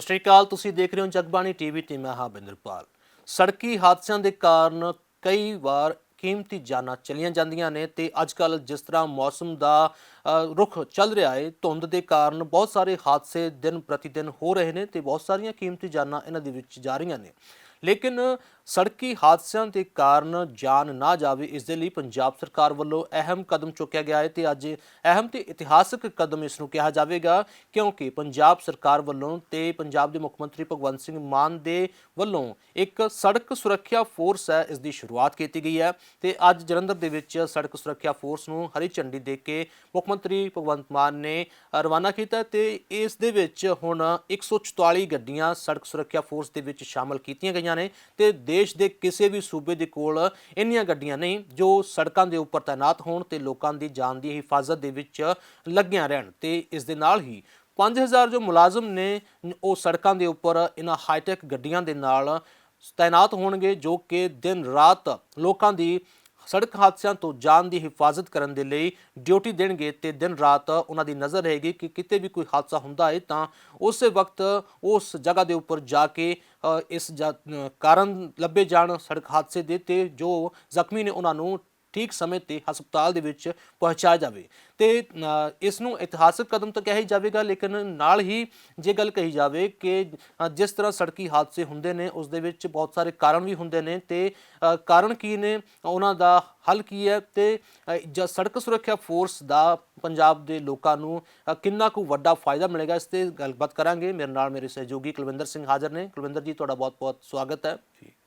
ਸਤਿ ਸ਼੍ਰੀ ਅਕਾਲ ਤੁਸੀਂ ਦੇਖ ਰਹੇ ਹੋ ਜਗਬਾਣੀ ਟੀਵੀ ਤੇ ਮੈਂ ਹਾਂ ਬਿੰਦਰਪਾਲ ਸੜਕੀ ਹਾਦਸਿਆਂ ਦੇ ਕਾਰਨ ਕਈ ਵਾਰ ਕੀਮਤੀ ਜਾਨਾਂ ਚਲੀਆਂ ਜਾਂਦੀਆਂ ਨੇ ਤੇ ਅੱਜ ਕੱਲ ਜਿਸ ਤਰ੍ਹਾਂ ਮੌਸਮ ਦਾ ਅ, ਰੁਖ ਚੱਲ ਰਿਹਾ ਹੈ ਧੁੰਦ ਦੇ ਕਾਰਨ ਬਹੁਤ ਸਾਰੇ ਹਾਦਸੇ ਦਿਨ ਪ੍ਰਤੀ ਦਿਨ ਹੋ ਰਹੇ ਨੇ ਤੇ ਬਹੁਤ ਸਾਰੀਆਂ ਕੀਮਤੀ ਜਾਨਾਂ ਇਹਨਾਂ ਦੇ ਵਿੱਚ ਜਾ ਰਹੀਆਂ ਨੇ। ਲੇਕਿਨ ਸੜਕੀ ਹਾਦਸਿਆਂ ਦੇ ਕਾਰਨ ਜਾਨ ਨਾ ਜਾਵੇ, ਇਸ ਦੇ ਲਈ ਪੰਜਾਬ ਸਰਕਾਰ ਵੱਲੋਂ ਅਹਿਮ ਕਦਮ ਚੁੱਕਿਆ ਗਿਆ ਹੈ ਤੇ ਅੱਜ ਅਹਿਮ ਤੇ ਇਤਿਹਾਸਕ ਕਦਮ ਇਸ ਨੂੰ ਕਿਹਾ ਜਾਵੇਗਾ, ਕਿਉਂਕਿ ਪੰਜਾਬ ਸਰਕਾਰ ਵੱਲੋਂ ਤੇ ਪੰਜਾਬ ਦੇ ਮੁੱਖ ਮੰਤਰੀ ਭਗਵੰਤ ਸਿੰਘ ਮਾਨ ਦੇ ਵੱਲੋਂ ਇੱਕ ਸੜਕ ਸੁਰੱਖਿਆ ਫੋਰਸ ਹੈ, ਇਸ ਦੀ ਸ਼ੁਰੂਆਤ ਕੀਤੀ ਗਈ ਹੈ ਤੇ ਅੱਜ ਜਲੰਧਰ ਦੇ ਵਿੱਚ ਸੜਕ ਸੁਰੱਖਿਆ ਫੋਰਸ ਨੂੰ ਹਰੀ ਝੰਡੀ ਦੇ ਕੇ ਮੁੱਖ ਮੰਤਰੀ ਭਗਵੰਤ ਮਾਨ ਨੇ ਰਵਾਨਾ ਕੀਤਾ ਤੇ ਇਸ ਦੇ ਵਿੱਚ ਹੁਣ 144 ਗੱਡੀਆਂ ਸੜਕ ਸੁਰੱਖਿਆ ਫੋਰਸ ਦੇ ਵਿੱਚ ਸ਼ਾਮਲ ਕੀਤੀਆਂ ਗਈਆਂ ਨੇ ਤੇ ਦੇਸ਼ ਦੇ ਕਿਸੇ ਵੀ ਸੂਬੇ ਦੇ ਕੋਲ ਇੰਨੀਆਂ ਗੱਡੀਆਂ ਨਹੀਂ, ਜੋ ਸੜਕਾਂ ਦੇ ਉੱਪਰ ਤਾਇਨਾਤ ਹੋਣ ਤੇ ਲੋਕਾਂ ਦੀ ਜਾਨ ਦੀ ਹਿਫਾਜ਼ਤ ਦੇ ਵਿੱਚ ਲੱਗੀਆਂ ਰਹਿਣ ਤੇ ਇਸ ਦੇ ਨਾਲ ਹੀ 5000 ਜੋ ਮੁਲਾਜ਼ਮ ਨੇ, ਉਹ ਸੜਕਾਂ ਦੇ ਉੱਪਰ ਇਹਨਾਂ ਹਾਈਟੈਕ ਗੱਡੀਆਂ ਦੇ ਨਾਲ ਤਾਇਨਾਤ ਹੋਣਗੇ, ਜੋ ਕਿ ਦਿਨ ਰਾਤ ਲੋਕਾਂ ਦੀ ਸੜਕ ਹਾਦਸਿਆਂ ਤੋਂ ਜਾਨ ਦੀ ਹਿਫਾਜ਼ਤ ਕਰਨ ਦੇ ਲਈ ਡਿਊਟੀ ਦੇਣਗੇ ਤੇ ਦਿਨ ਰਾਤ ਉਹਨਾਂ ਦੀ ਨਜ਼ਰ ਰਹੇਗੀ ਕਿ ਕਿਤੇ ਵੀ ਕੋਈ ਹਾਦਸਾ ਹੁੰਦਾ ਹੈ ਤਾਂ ਉਸੇ ਵਕਤ ਉਸ ਜਗ੍ਹਾ ਦੇ ਉੱਪਰ ਜਾ ਕੇ ਅ, ਇਸ ਕਾਰਨ ਲੱਭੇ ਜਾਣ ਸੜਕ ਹਾਦਸੇ ਦੇ ਤੇ ਜੋ ਜ਼ਖਮੀ ਨੇ ਉਹਨਾਂ ਨੂੰ ਠੀਕ ਸਮੇਂ ਤੇ ਹਸਪਤਾਲ ਦੇ ਵਿੱਚ ਪਹੁੰਚਾਇਆ ਜਾਵੇ। ਤੇ ਇਸ ਨੂੰ ਇਤਿਹਾਸਕ ਕਦਮ ਤਾਂ ਕਿਹਾ ਹੀ ਜਾਵੇਗਾ ਲੇਕਿਨ ਨਾਲ ਹੀ ਜੇ ਗੱਲ ਕਹੀ ਜਾਵੇ ਕਿ ਜਿਸ ਤਰ੍ਹਾਂ ਸੜਕੀ ਹਾਦਸੇ ਹੁੰਦੇ ਨੇ ਉਸ ਦੇ ਵਿੱਚ ਬਹੁਤ ਸਾਰੇ ਕਾਰਨ ਵੀ ਹੁੰਦੇ ਨੇ ਤੇ ਕਾਰਨ ਕੀ ਨੇ ਉਹਨਾਂ ਦਾ ਹੱਲ ਕੀ ਹੈ ਤੇ ਜ ਸੜਕ ਸੁਰੱਖਿਆ ਫੋਰਸ ਦਾ ਪੰਜਾਬ ਦੇ ਲੋਕਾਂ ਨੂੰ ਕਿੰਨਾ ਕੁ ਵੱਡਾ ਫਾਇਦਾ ਮਿਲੇਗਾ ਇਸ ਤੇ ਗੱਲਬਾਤ ਕਰਾਂਗੇ। ਮੇਰੇ ਨਾਲ ਮੇਰੇ ਸਹਿਯੋਗੀ ਕੁਲਵਿੰਦਰ ਸਿੰਘ ਹਾਜ਼ਰ ਨੇ। ਕੁਲਵਿੰਦਰ ਜੀ ਤੁਹਾਡਾ ਬਹੁਤ-ਬਹੁਤ ਸਵਾਗਤ ਹੈ।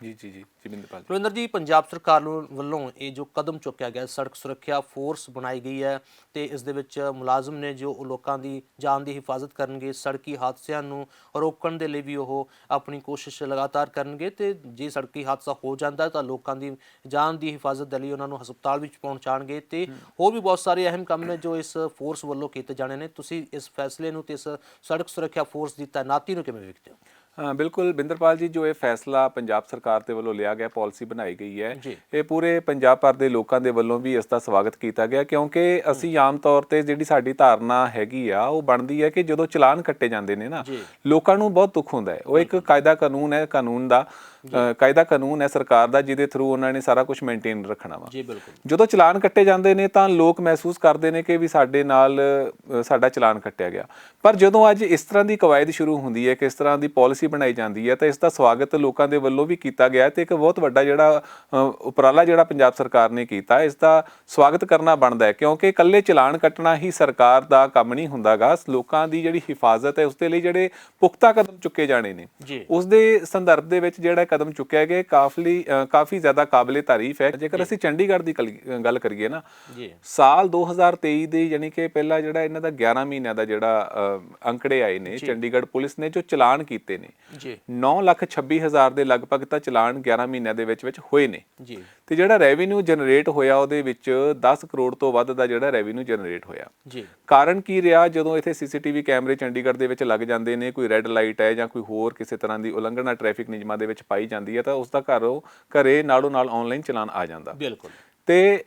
ਜੀ ਜੀ ਜੀ ਜਿਮਿੰਦਰਪਾਲ ਰਵਿੰਦਰ ਜੀ। ਪੰਜਾਬ ਸਰਕਾਰ ਵੱਲੋਂ ਇਹ ਜੋ ਕਦਮ ਚੁੱਕਿਆ ਗਿਆ ਸੜਕ ਸੁਰੱਖਿਆ ਫੋਰਸ ਬਣਾਈ ਗਈ ਹੈ ਤੇ ਇਸ ਦੇ ਵਿੱਚ ਮੁਲਾਜ਼ਮ ਨੇ ਜੋ ਲੋਕਾਂ ਦੀ ਜਾਨ ਦੀ ਹਿਫਾਜ਼ਤ ਕਰਨਗੇ, ਸੜਕੀ ਹਾਦਸਿਆਂ ਨੂੰ ਰੋਕਣ ਦੇ ਲਈ ਵੀ ਉਹ ਆਪਣੀ ਕੋਸ਼ਿਸ਼ ਲਗਾਤਾਰ ਕਰਨਗੇ ਤੇ ਜੇ ਸੜਕੀ ਹਾਦਸਾ ਹੋ ਜਾਂਦਾ ਤਾਂ ਲੋਕਾਂ ਦੀ ਜਾਨ ਦੀ ਹਿਫਾਜ਼ਤ ਦੇ ਲਈ ਉਹਨਾਂ ਨੂੰ ਹਸਪਤਾਲ ਵਿੱਚ ਪਹੁੰਚਾਣਗੇ ਤੇ ਹੋਰ ਵੀ ਬਹੁਤ ਸਾਰੇ ਅਹਿਮ ਕੰਮ ਨੇ ਜੋ ਇਸ ਫੋਰਸ ਵੱਲੋਂ ਕੀਤੇ ਜਾਣੇ ਨੇ। ਤੁਸੀਂ ਇਸ ਫੈਸਲੇ ਨੂੰ ਤੇ ਇਸ ਸੜਕ ਸੁਰੱਖਿਆ ਫੋਰਸ ਦੀ ਤਾਇਨਾਤੀ ਨੂੰ ਕਿਵੇਂ ਵੇਖਦੇ ਹੋ? ਬਿਲਕੁਲ। ਬਿੰਦਰਪਾਲ ਜੀ ਜੋ ਇਹ ਫੈਸਲਾ ਪੰਜਾਬ ਸਰਕਾਰ ਦੇ ਵੱਲੋਂ ਲਿਆ ਗਿਆ ਪਾਲਿਸੀ ਬਣਾਈ ਗਈ ਹੈ। ਇਹ ਪੂਰੇ ਪੰਜਾਬ ਭਰ ਦੇ ਲੋਕਾਂ ਦੇ ਵੱਲੋਂ ਵੀ ਇਸ ਦਾ ਸਵਾਗਤ ਕੀਤਾ ਗਿਆ ਕਿਉਂਕਿ ਅਸੀਂ ਆਮ ਤੌਰ ਤੇ ਜਿਹੜੀ ਸਾਡੀ ਧਾਰਨਾ ਹੈਗੀ ਆ ਉਹ ਬਣਦੀ ਹੈ ਕਿ ਜਦੋਂ ਚਲਾਨ ਕੱਟੇ ਜਾਂਦੇ ਨੇ ਨਾ। ਲੋਕਾਂ ਨੂੰ ਬਹੁਤ ਦੁੱਖ ਹੁੰਦਾ ਹੈ। ਉਹ ਇੱਕ ਕਾਇਦਾ ਕਾਨੂੰਨ ਹੈ ਕਾਨੂੰਨ ਦਾ ਕਾਇਦਾ ਕਾਨੂੰਨ ਹੈ ਸਰਕਾਰ ਦਾ ਜਿਹਦੇ ਥਰੂ ਉਹਨਾਂ ਨੇ ਸਾਰਾ ਕੁਝ ਮੇਨਟੇਨ ਰੱਖਣਾ ਵਾ। ਜੀ ਬਿਲਕੁਲ। ਜਦੋਂ ਚਲਾਨ ਕੱਟੇ ਜਾਂਦੇ ਨੇ ਤਾਂ ਲੋਕ ਮਹਿਸੂਸ ਕਰਦੇ ਨੇ ਕਿ ਵੀ ਸਾਡੇ ਨਾਲ ਸਾਡਾ ਚਲਾਨ ਕੱਟਿਆ ਗਿਆ। ਪਰ ਜਦੋਂ ਅੱਜ ਇਸ ਤਰ੍ਹਾਂ ਦੀ ਕਵਾਇਦ ਸ਼ੁਰੂ ਹੁੰਦੀ ਹੈ ਕਿ ਇਸ ਤਰ੍ਹਾਂ ਦੀ ਪਾਲਿਸੀ ਬਣਾਈ ਜਾਂਦੀ ਹੈ ਤਾਂ ਇਸ ਦਾ ਸਵਾਗਤ ਲੋਕਾਂ ਦੇ ਵੱਲੋਂ ਵੀ ਕੀਤਾ ਗਿਆ ਤੇ ਇੱਕ ਬਹੁਤ ਵੱਡਾ ਜਿਹੜਾ ਉਪਰਾਲਾ ਜਿਹੜਾ ਪੰਜਾਬ ਸਰਕਾਰ ਨੇ ਕੀਤਾ ਇਸ ਦਾ ਸਵਾਗਤ ਕਰਨਾ ਬਣਦਾ ਹੈ ਕਿਉਂਕਿ ਇਕੱਲੇ ਚਲਾਨ ਕੱਟਣਾ ਹੀ ਸਰਕਾਰ ਦਾ ਕੰਮ ਨਹੀਂ ਹੁੰਦਾਗਾ ਲੋਕਾਂ ਦੀ ਜਿਹੜੀ ਹਿਫਾਜ਼ਤ ਹੈ ਉਸ ਦੇ ਲਈ ਜਿਹੜੇ ਪੁਖਤਾ ਕਦਮ ਚੁੱਕੇ ਜਾਣੇ ਨੇ। ਉਸ ਦੇ ਸੰਦਰਭ ਦੇ ਵਿੱਚ ਜਿਹੜਾ ਕਦਮ ਚੁੱਕਿਆ ਗਿਆ ਕਾਫੀ ਕਾਫੀ ਜ਼ਿਆਦਾ ਕਾਬਲੇ ਤਾਰੀਫ ਹੈ। ਜੇਕਰ ਅਸੀਂ ਚੰਡੀਗੜ੍ਹ ਦੀ ਗੱਲ ਕਰੀਏ ਨਾ ਜੀ। ਸਾਲ 2023 ਦੇ ਯਾਨੀ ਕਿ ਪਹਿਲਾ ਜਿਹੜਾ ਇਹਨਾਂ ਦਾ 11 ਮਹੀਨਿਆਂ ਦਾ ਜਿਹੜਾ ਅੰਕੜੇ ਆਏ ਨੇ ਚੰਡੀਗੜ੍ਹ ਪੁਲਿਸ ਨੇ ਜੋ ਚਲਾਨ ਕੀਤੇ ਨੇ ਜੀ। 9 ਲੱਖ 26 ਹਜ਼ਾਰ ਦੇ ਲਗਭਗ ਤਾਂ ਚਲਾਨ 11 ਮਹੀਨਿਆਂ ਦੇ ਵਿੱਚ ਵਿੱਚ ਹੋਏ ਨੇ। ਜੀ। ਤੇ ਜਿਹੜਾ ਰੈਵਨਿਊ ਜਨਰੇਟ ਹੋਇਆ ਉਹਦੇ ਵਿੱਚ 10 ਕਰੋੜ ਤੋਂ ਵੱਧ ਦਾ ਜਿਹੜਾ ਰੈਵਨਿਊ ਜਨਰੇਟ ਹੋਇਆ। ਜੀ। ਕਾਰਨ ਕੀ ਰਿਹਾ? ਜਦੋਂ ਇੱਥੇ ਸੀਸੀਟੀਵੀ ਕੈਮਰੇ ਚੰਡੀਗੜ੍ਹ ਦੇ ਵਿੱਚ ਲੱਗ ਜਾਂਦੇ ਨੇ ਕੋਈ ਰੈੱਡ ਲਾਈਟ ਹੈ ਜਾਂ ਕੋਈ ਹੋਰ ਕਿਸੇ ਤਰ੍ਹਾਂ ਦੀ ਉਲੰਘਣਾ ਟ੍ਰੈਫਿਕ ਨਿਯਮਾਂ ਦੇ ਵਿੱਚ ਪਾਈ ਜਾਂਦੀ ਹੈ ਤਾਂ ਉਸ ਦਾ ਘਰੋਂ ਘਰੇ ਨਾਲੋਂ ਨਾਲ ਆਨਲਾਈਨ ਚਲਾਨ ਆ ਜਾਂਦਾ। ਬਿਲਕੁਲ। ਤੇ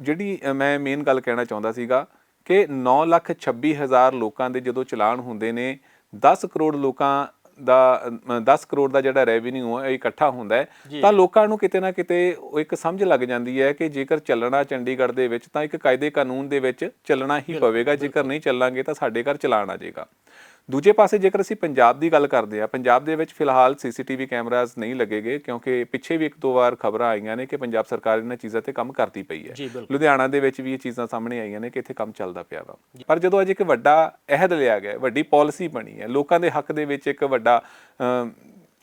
ਜਿਹੜੀ ਮੈਂ ਮੇਨ ਗੱਲ ਕਹਿਣਾ ਚਾਹੁੰਦਾ ਸੀਗਾ ਕਿ 9 ਲੱਖ 26 ਹਜ਼ਾਰ ਲੋਕਾਂ ਦੇ ਜਦੋਂ ਚਲਾਨ ਹੁੰਦੇ ਨੇ 10 ਕਰੋੜ ਲੋਕਾਂ ਦਾ ਅ, 10 ਕਰੋੜ ਦਾ ਜਿਹੜਾ ਰੈਵਨਿਊ ਹੈ ਇਹ ਇਕੱਠਾ ਹੁੰਦਾ ਹੈ। ਤਾਂ ਲੋਕਾਂ ਨੂੰ ਕਿਤੇ ਨਾ ਕਿਤੇ ਇੱਕ ਸਮਝ ਲੱਗ ਜਾਂਦੀ ਹੈ ਕਿ ਜੇਕਰ ਚੱਲਣਾ ਚੰਡੀਗੜ੍ਹ ਦੇ ਵਿੱਚ ਤਾਂ ਇੱਕ ਕਾਇਦੇ ਕਾਨੂੰਨ ਦੇ ਵਿੱਚ ਚੱਲਣਾ ਹੀ ਪਵੇਗਾ। ਜੇਕਰ ਨਹੀਂ ਚੱਲਾਂਗੇ ਤਾਂ ਸਾਡੇ ਘਰ ਚਲਾਨ ਆ ਜਾਏਗਾ। ਦੂਜੇ ਪਾਸੇ ਜੇਕਰ ਅਸੀਂ ਪੰਜਾਬ ਦੀ ਗੱਲ ਕਰਦੇ ਹਾਂ ਪੰਜਾਬ ਦੇ ਵਿੱਚ ਫਿਲਹਾਲ ਸੀਸੀਟੀਵੀ ਕੈਮਰਾਜ਼ ਨਹੀਂ ਲੱਗੇਗੇ ਕਿਉਂਕਿ ਪਿੱਛੇ ਵੀ ਇੱਕ ਦੋ ਵਾਰ ਖਬਰਾਂ ਆਈਆਂ ਨੇ ਕਿ ਪੰਜਾਬ ਸਰਕਾਰ ਇਹਨਾਂ ਚੀਜ਼ਾਂ ਤੇ ਕੰਮ ਕਰਦੀ ਪਈ ਹੈ। ਲੁਧਿਆਣਾ ਦੇ ਵਿੱਚ ਵੀ ਇਹ ਚੀਜ਼ਾਂ ਸਾਹਮਣੇ ਆਈਆਂ ਨੇ ਕਿ ਇੱਥੇ ਕੰਮ ਚੱਲਦਾ ਪਿਆ ਵਾ। ਪਰ ਜਦੋਂ ਅੱਜ ਇੱਕ ਵੱਡਾ ਅਹਿਦ ਲਿਆ ਗਿਆ ਵੱਡੀ ਪਾਲਿਸੀ ਬਣੀ ਹੈ ਲੋਕਾਂ ਦੇ ਹੱਕ ਦੇ ਵਿੱਚ ਇੱਕ ਵੱਡਾ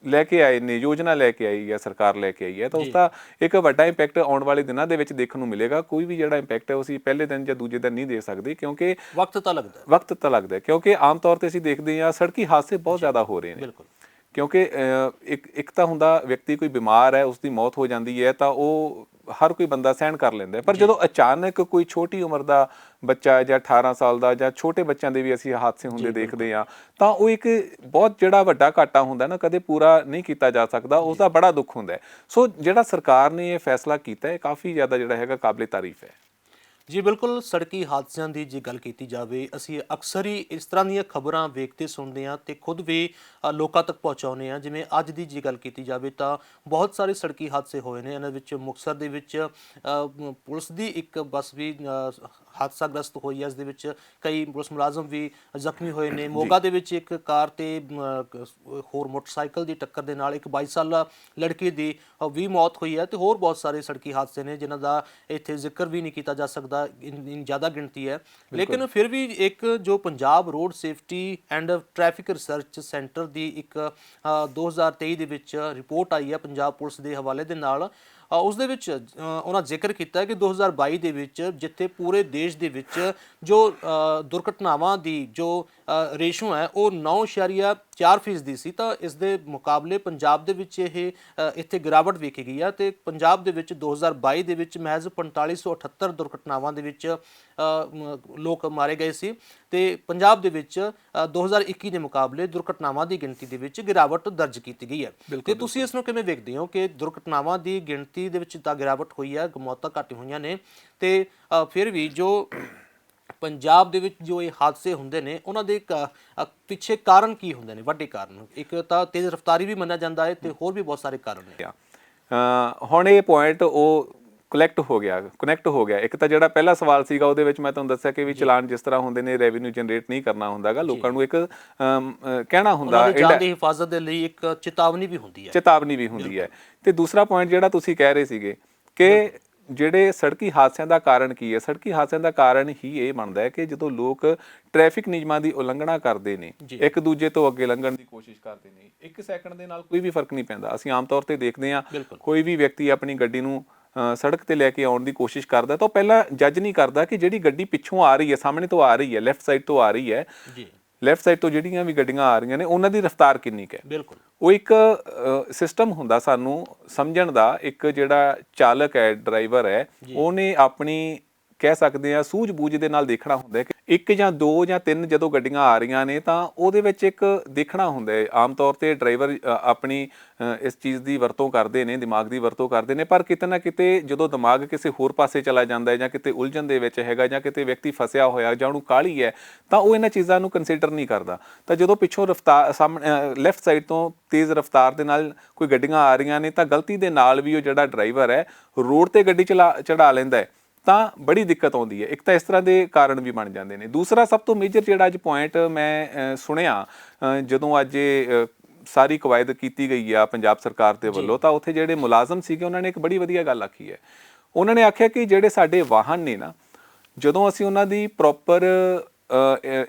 ਲੈ ਕੇ ਆਏ ਨੇ ਯੋਜਨਾ ਲੈ ਕੇ ਆਈ ਹੈ ਸਰਕਾਰ ਲੈ ਕੇ ਆਈ ਹੈ ਤਾਂ ਉਸ ਦਾ ਇੱਕ ਵੱਡਾ ਇੰਪੈਕਟ ਆਉਣ ਵਾਲੇ ਦਿਨਾਂ ਦੇ ਵਿੱਚ ਦੇਖਣ ਨੂੰ ਮਿਲੇਗਾ। ਕੋਈ ਵੀ ਜਿਹੜਾ ਇੰਪੈਕਟ ਹੈ ਉਹ ਅਸੀਂ ਪਹਿਲੇ ਦਿਨ ਜਾਂ ਦੂਜੇ ਦਿਨ ਨਹੀਂ ਦੇ ਸਕਦੇ ਕਿਉਂਕਿ ਵਕਤ ਤਾਂ ਲੱਗਦਾ। ਵਕਤ ਤਾਂ ਲੱਗਦਾ ਕਿਉਂਕਿ ਆਮ ਤੌਰ ਤੇ ਅਸੀਂ ਦੇਖਦੇ ਹਾਂ ਸੜਕੀ ਹਾਦਸੇ ਬਹੁਤ ਜ਼ਿਆਦਾ ਹੋ ਰਹੇ ਨੇ। ਬਿਲਕੁਲ। ਕਿਉਂਕਿ ਇੱਕ ਇੱਕ ਤਾਂ ਹੁੰਦਾ ਵਿਅਕਤੀ ਕੋਈ ਬਿਮਾਰ ਹੈ ਉਸ ਦੀ ਮੌਤ ਹੋ ਜਾਂਦੀ ਹੈ ਤਾਂ ਉਹ ਹਰ ਕੋਈ ਬੰਦਾ ਸਹਿਣ ਕਰ ਲੈਂਦਾ ਪਰ ਜਦੋਂ ਅਚਾਨਕ ਕੋਈ ਛੋਟੀ ਉਮਰ ਦਾ ਬੱਚਾ ਹੈ ਜਾਂ 18 ਸਾਲ ਦਾ ਜਾਂ ਛੋਟੇ ਬੱਚਿਆਂ ਦੇ ਵੀ ਅਸੀਂ ਹਾਦਸੇ ਹੁੰਦੇ ਦੇਖਦੇ ਹਾਂ ਤਾਂ ਉਹ ਇੱਕ ਬਹੁਤ ਜਿਹੜਾ ਵੱਡਾ ਘਾਟਾ ਹੁੰਦਾ ਨਾ ਕਦੇ ਪੂਰਾ ਨਹੀਂ ਕੀਤਾ ਜਾ ਸਕਦਾ ਉਸ ਦਾ ਬੜਾ ਦੁੱਖ ਹੁੰਦਾ ਸੋ ਜਿਹੜਾ ਸਰਕਾਰ ਨੇ ਇਹ ਫੈਸਲਾ ਕੀਤਾ ਹੈ ਕਾਫੀ ਜ਼ਿਆਦਾ ਜਿਹੜਾ ਹੈਗਾ ਕਾਬਲੇ ਤਾਰੀਫ ਹੈ। ਜੀ ਬਿਲਕੁਲ ਸੜਕੀ ਹਾਦਸਿਆਂ ਦੀ ਜੇ ਗੱਲ ਕੀਤੀ ਜਾਵੇ ਅਸੀਂ ਅਕਸਰ ਹੀ ਇਸ ਤਰ੍ਹਾਂ ਦੀਆਂ ਖਬਰਾਂ ਵੇਖਦੇ ਸੁਣਦੇ ਹਾਂ ਤੇ ਖੁਦ ਵੀ ਲੋਕਾਂ ਤੱਕ ਪਹੁੰਚਾਉਂਦੇ ਹਾਂ। ਜਿਵੇਂ ਅੱਜ ਦੀ ਜੇ ਗੱਲ ਕੀਤੀ ਜਾਵੇ ਤਾਂ ਬਹੁਤ ਸਾਰੇ ਸੜਕੀ ਹਾਦਸੇ ਹੋਏ ਨੇ। ਇਹਨਾਂ ਵਿੱਚ ਮੁਕਤਸਰ ਦੇ ਵਿੱਚ ਪੁਲਿਸ ਦੀ ਇੱਕ ਬੱਸ ਵੀ ਹਾਦਸਾਗ੍ਰਸਤ ਹੋਈ ਹੈ ਇਸ ਦੇ ਵਿੱਚ ਕਈ ਪੁਲਿਸ ਮੁਲਾਜ਼ਮ ਵੀ ਜ਼ਖਮੀ ਹੋਏ ਨੇ। ਮੋਗਾ ਦੇ ਵਿੱਚ ਇੱਕ ਕਾਰ ਤੇ ਹੋਰ ਮੋਟਰਸਾਈਕਲ ਦੀ ਟੱਕਰ ਦੇ ਨਾਲ ਇੱਕ 22 ਸਾਲਾ ਲੜਕੀ ਦੀ ਵੀ ਮੌਤ ਹੋਈ ਹੈ ਤੇ ਹੋਰ ਬਹੁਤ ਸਾਰੇ ਸੜਕੀ ਹਾਦਸੇ ਨੇ ਜਿਨ੍ਹਾਂ ਦਾ ਇੱਥੇ ਜ਼ਿਕਰ ਵੀ ਨਹੀਂ ਕੀਤਾ ਜਾ ਸਕਦਾ ਇੰਨੀ ਜ਼ਿਆਦਾ ਗਿਣਤੀ ਹੈ। ਲੇਕਿਨ ਫਿਰ ਵੀ ਇੱਕ ਜੋ Punjab road safety and traffic research centre ਦੀ ਇੱਕ ਅ, 2023 ਦੇ ਵਿੱਚ ਰਿਪੋਰਟ ਆਈ ਹੈ ਪੰਜਾਬ ਪੁਲਿਸ ਦੇ ਹਵਾਲੇ ਦੇ ਨਾਲ। ਉਸ ਦੇ ਵਿੱਚ ਉਹਨਾਂ ਜ਼ਿਕਰ ਕੀਤਾ ਹੈ ਕਿ 2022 ਦੇ ਵਿੱਚ ਜਿੱਥੇ ਪੂਰੇ ਦੇਸ਼ ਦੇ ਵਿੱਚ ਜੋ ਦੁਰਘਟਨਾਵਾਂ ਦੀ ਜੋ ਰੇਸ਼ੋ ਹੈ, ਉਹ 9.4 ਫੀਸਦੀ ਸੀ ਤਾਂ ਇਸ ਦੇ ਮੁਕਾਬਲੇ ਪੰਜਾਬ ਦੇ ਵਿੱਚ ਇਹ ਇੱਥੇ ਗਿਰਾਵਟ ਵੇਖੀ ਗਈ ਹੈ ਤੇ ਪੰਜਾਬ ਦੇ ਵਿੱਚ 2022 ਦੇ ਵਿੱਚ ਮਹਿਜ਼ 4578 ਦੁਰਘਟਨਾਵਾਂ ਦੇ ਵਿੱਚ ਲੋਕ ਮਾਰੇ ਗਏ ਸੀ ਤੇ ਪੰਜਾਬ ਦੇ ਵਿੱਚ ਅ, 2021 ਦੇ ਮੁਕਾਬਲੇ ਦੁਰਘਟਨਾਵਾਂ ਦੀ ਗਿਣਤੀ ਦੇ ਵਿੱਚ ਗਿਰਾਵਟ ਦਰਜ ਕੀਤੀ ਗਈ ਹੈ ਤੇ ਤੁਸੀਂ ਇਸ ਨੂੰ ਕਿਵੇਂ ਵੇਖਦੇ ਹੋ ਕਿ ਦੁਰਘਟਨਾਵਾਂ ਦੀ ਗਿਣਤੀ ਦੇ ਵਿੱਚ ਤਾਂ ਗਿਰਾਵਟ ਹੋਈ ਹੈ ਮੌਤਾਂ ਘੱਟ ਹੋਈਆਂ ਨੇ ਤੇ ਫਿਰ ਵੀ ਜੋ ਪੰਜਾਬ ਦੇ ਵਿੱਚ ਜੋ ਇਹ ਹਾਦਸੇ ਹੁੰਦੇ ਨੇ ਉਹਨਾਂ ਦੇ ਪਿੱਛੇ ਕਾਰਨ ਕੀ ਹੁੰਦੇ ਨੇ? ਵੱਡੇ ਕਾਰਨ। ਇੱਕ ਤਾਂ ਤੇਜ਼ ਰਫ਼ਤਾਰੀ ਵੀ ਮੰਨਿਆ ਜਾਂਦਾ ਹੈ ਤੇ ਹੋਰ ਵੀ ਬਹੁਤ ਸਾਰੇ ਕਾਰਨ ਨੇ। ਹੁਣ ਇਹ ਪੁਆਇੰਟ ਉਹ ਕਲੈਕਟ ਹੋ ਗਿਆ ਕਨੈਕਟ ਹੋ ਗਿਆ। ਇੱਕ ਤਾਂ ਜਿਹੜਾ ਪਹਿਲਾ ਸਵਾਲ ਸੀਗਾ ਉਹਦੇ ਵਿੱਚ ਮੈਂ ਤੁਹਾਨੂੰ ਦੱਸਿਆ ਕਿ ਵੀ ਚਲਾਨ ਜਿਸ ਤਰ੍ਹਾਂ ਹੁੰਦੇ ਨੇ ਰੈਵਨਿਊ ਜਨਰੇਟ ਨਹੀਂ ਕਰਨਾ ਹੁੰਦਾਗਾ। ਲੋਕਾਂ ਨੂੰ ਇੱਕ ਕਹਿਣਾ ਹੁੰਦਾ ਉਹਨਾਂ ਦੀ ਜਾਨ ਦੀ ਹਿਫਾਜ਼ਤ ਦੇ ਲਈ ਇੱਕ ਚੇਤਾਵਨੀ ਵੀ ਹੁੰਦੀ ਹੈ। ਚੇਤਾਵਨੀ ਵੀ ਹੁੰਦੀ ਹੈ। ਤੇ ਦੂਸਰਾ ਪੁਆਇੰਟ ਜਿਹੜਾ ਤੁਸੀਂ ਕਹਿ ਰਹੇ ਸੀਗੇ ਕਿ ਜਿਹੜੇ ਸੜਕੀ ਹਾਦਸਿਆਂ ਦਾ ਕਾਰਨ ਕੀ ਹੈ? ਸੜਕੀ ਹਾਦਸਿਆਂ ਦਾ ਕਾਰਨ ਹੀ ਇਹ ਬਣਦਾ ਹੈ ਕਿ ਜਦੋਂ ਲੋਕ ਟ੍ਰੈਫਿਕ ਨਿਯਮਾਂ ਦੀ ਉਲੰਘਣਾ ਕਰਦੇ ਨੇ ਇੱਕ ਦੂਜੇ ਤੋਂ ਅੱਗੇ ਲੰਘਣ ਦੀ ਕੋਸ਼ਿਸ਼ ਕਰਦੇ ਨੇ ਇੱਕ ਸੈਕਿੰਡ ਦੇ ਨਾਲ ਕੋਈ ਵੀ ਫ਼ਰਕ ਨਹੀਂ ਪੈਂਦਾ। ਅਸੀਂ ਆਮ ਤੌਰ ਤੇ ਦੇਖਦੇ ਹਾਂ। ਕੋਈ ਵੀ ਵਿਅਕਤੀ ਆਪਣੀ ਗੱਡੀ ਨੂੰ ਸੜਕ ਤੇ ਲੈ ਕੇ ਆਉਣ ਦੀ ਕੋਸ਼ਿਸ਼ ਕਰਦਾ ਤਾਂ ਉਹ ਪਹਿਲਾਂ ਜੱਜ ਨਹੀਂ ਕਰਦਾ ਕਿ ਜਿਹੜੀ ਗੱਡੀ ਪਿੱਛੋਂ ਆ ਰਹੀ ਹੈ ਸਾਹਮਣੇ ਤੋਂ ਆ ਰਹੀ ਹੈ ਲੈਫਟ ਸਾਈਡ ਤੋਂ ਆ ਰਹੀ ਹੈ। ਜੀ। ਲੈਫਟ ਸਾਈਡ ਤੋਂ ਜਿਹੜੀਆਂ ਵੀ ਗੱਡੀਆਂ ਆ ਰਹੀਆਂ ਨੇ ਉਹਨਾਂ ਦੀ ਰਫ਼ਤਾਰ ਕਿੰਨੀ ਕੁ ਹੈ? ਬਿਲਕੁਲ। ਉਹ ਇੱਕ ਸਿਸਟਮ ਹੁੰਦਾ ਸਾਨੂੰ ਸਮਝਣ ਦਾ ਇੱਕ ਜਿਹੜਾ ਚਾਲਕ ਹੈ ਡਰਾਈਵਰ ਹੈ ਉਹਨੇ ਆਪਣੀ ਕਹਿ ਸਕਦੇ ਆ ਸੂਝ-ਬੂਝ ਦੇ ਨਾਲ ਦੇਖਣਾ ਹੁੰਦਾ ਹੈ ਕਿ ਇੱਕ ਜਾਂ ਦੋ ਜਾਂ ਤਿੰਨ ਜਦੋਂ ਗੱਡੀਆਂ ਆ ਰਹੀਆਂ ਨੇ ਤਾਂ ਉਹਦੇ ਵਿੱਚ ਇੱਕ ਦੇਖਣਾ ਹੁੰਦਾ ਹੈ। ਆਮ ਤੌਰ ਤੇ ਡਰਾਈਵਰ ਆਪਣੀ ਇਸ ਚੀਜ਼ ਦੀ ਵਰਤੋਂ ਕਰਦੇ ਨੇ, ਦਿਮਾਗ ਦੀ ਵਰਤੋਂ ਕਰਦੇ ਨੇ, ਪਰ ਕਿਤੇ ਨਾ ਕਿਤੇ ਜਦੋਂ ਦਿਮਾਗ ਕਿਸੇ ਹੋਰ ਪਾਸੇ ਚਲਾ ਜਾਂਦਾ ਹੈ ਜਾਂ ਕਿਤੇ ਉਲਝਣ ਦੇ ਵਿੱਚ ਹੈਗਾ ਜਾਂ ਕਿਤੇ ਵਿਅਕਤੀ ਫਸਿਆ ਹੋਇਆ ਜਾਂ ਉਹਨੂੰ ਕਾਹਲੀ ਹੈ, ਤਾਂ ਉਹ ਇਹਨਾਂ ਚੀਜ਼ਾਂ ਨੂੰ ਕੰਸੀਡਰ ਨਹੀਂ ਕਰਦਾ। ਤਾਂ ਜਦੋਂ ਪਿੱਛੋਂ ਰਫਤਾਰ ਸਾਹਮਣੇ ਲੈਫਟ ਸਾਈਡ ਤੋਂ ਤੇਜ਼ ਰਫ਼ਤਾਰ ਦੇ ਨਾਲ ਕੋਈ ਗੱਡੀਆਂ ਆ ਰਹੀਆਂ ਨੇ ਤਾਂ ਗਲਤੀ ਦੇ ਨਾਲ ਵੀ ਉਹ ਜਿਹੜਾ ਡਰਾਈਵਰ ਹੈ, ਰੋਡ ਤੇ ਗੱਡੀ ਚਲਾ, ਚੜਾ ਲੈਂਦਾ ਹੈ। ਤਾਂ ਬੜੀ ਦਿੱਕਤ ਆਉਂਦੀ ਹੈ। ਇੱਕ ਤਾਂ ਇਸ ਤਰ੍ਹਾਂ ਦੇ ਕਾਰਨ ਵੀ ਬਣ ਜਾਂਦੇ ਨੇ। ਦੂਸਰਾ ਸਭ ਤੋਂ ਮੇਜਰ ਜਿਹੜਾ ਅੱਜ ਪੁਆਇੰਟ ਮੈਂ ਸੁਣਿਆ ਜਦੋਂ ਅੱਜ ਸਾਰੀ ਕਵਾਇਦ ਕੀਤੀ ਗਈ ਆ ਪੰਜਾਬ ਸਰਕਾਰ ਦੇ ਵੱਲੋਂ ਤਾਂ ਉੱਥੇ ਜਿਹੜੇ ਮੁਲਾਜ਼ਮ ਸੀਗੇ ਉਹਨਾਂ ਨੇ ਇੱਕ ਬੜੀ ਵਧੀਆ ਗੱਲ ਆਖੀ ਹੈ। ਉਹਨਾਂ ਨੇ ਆਖਿਆ ਕਿ ਜਿਹੜੇ ਸਾਡੇ ਵਾਹਨ ਨੇ ਨਾ ਜਦੋਂ ਅਸੀਂ ਉਹਨਾਂ ਦੀ ਪ੍ਰੋਪਰ